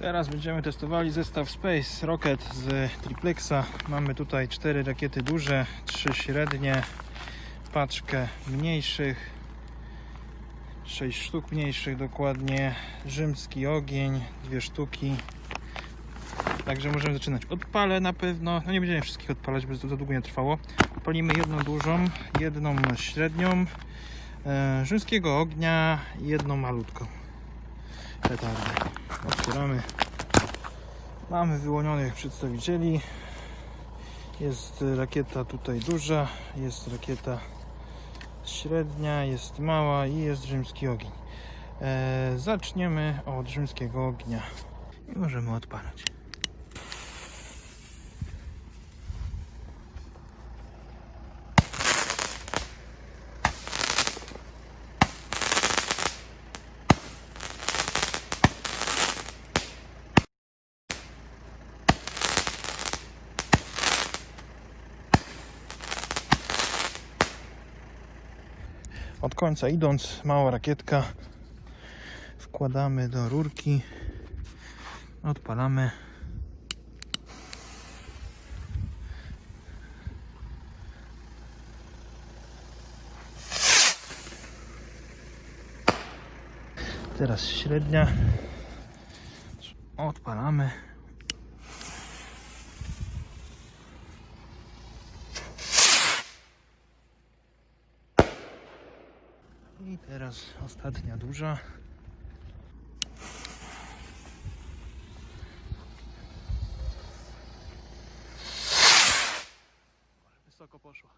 Teraz będziemy testowali zestaw Space Rocket z Triplexa. Mamy tutaj cztery rakiety duże, trzy średnie, paczkę mniejszych, sześć sztuk mniejszych dokładnie, rzymski ogień, dwie sztuki. Także możemy zaczynać. Odpalę na pewno, no nie będziemy wszystkich odpalać, bo to za długo nie trwało. Odpalimy jedną dużą, jedną średnią, e, rzymskiego ognia jedną malutką petardę. Otwieramy. Mamy wyłonionych przedstawicieli. Jest rakieta tutaj duża, jest rakieta średnia, jest mała i jest rzymski ogień. E, zaczniemy od rzymskiego ognia i możemy odpalać. Od końca idąc, mała rakietka. Wkładamy do rurki. Odpalamy. Teraz średnia. Odpalamy. I teraz ostatnia duża. Wysoko poszła.